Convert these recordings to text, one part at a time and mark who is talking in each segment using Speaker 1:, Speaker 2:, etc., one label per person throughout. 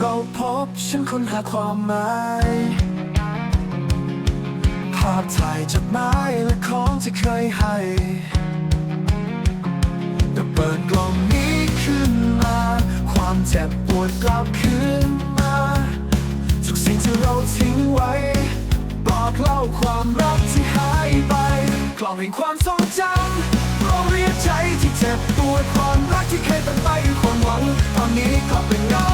Speaker 1: เราพบฉันค้นหาความหมายภาพถ่ายจดหมายและของที่เคยให้แต่เปิดกล่องนี้ขึ้นมา ความเจ็บปวดกลับคืนมาทุกสิ่งที่เราทิ้งไว้ บอกเล่าความรักที่หายไป กล่องแห่งความทรงจำเราเรียกใจที่เจ็บปวดความรักที่เคยเป็นไปด้วยความหวัง ตอนนี้กลับเป็นเงา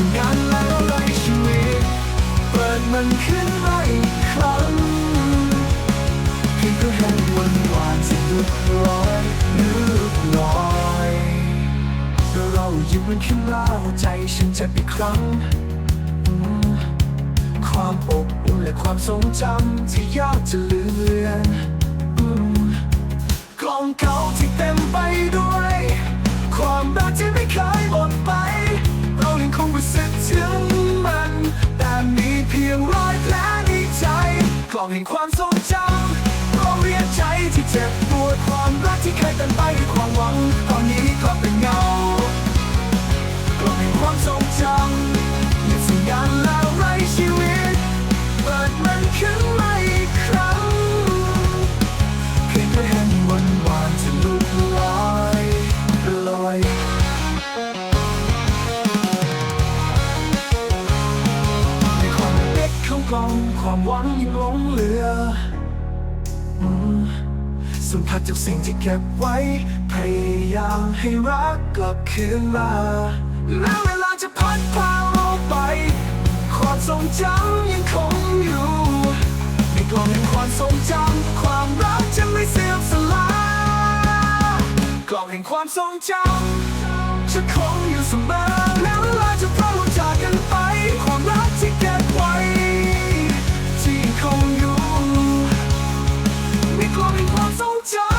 Speaker 1: สัญญาณแล้วเลยชีวิต เปิดมันขึ้นมาอีกครั้งเพียงเพื่อให้วันวานที่ลุกลอยลุกลอยเมื่อเราหยิบมันขึ้นมาหัวใจฉันเจ็บอีกครั้ง ความอบอุ่นและความทรงจำที่ยากจะลืมเลือนกล่องเก่าที่ ถึงมัน แต่มีเพียงรอยแผลในใจ กล่องแห่งความทรงจำโรงเรียกใจที่เจ็บปวดความรักที่เคยเต็มไปด้วยความหวัง องความหวังยังหลงเหลือสัมผัสจากสิ่งที่เก็บไว้ พยายามให้รักกลับคืนมาแม้เวลาจะพัดพาเราไป ความทรงจำยังคงอยู่ในกล่องแห่งความทรงจำความรักจะไม่เสื่อมสลายกล่องแห่งความทรงจำจะคงอยู่เสมอแม้เวลาจะพัด Bình.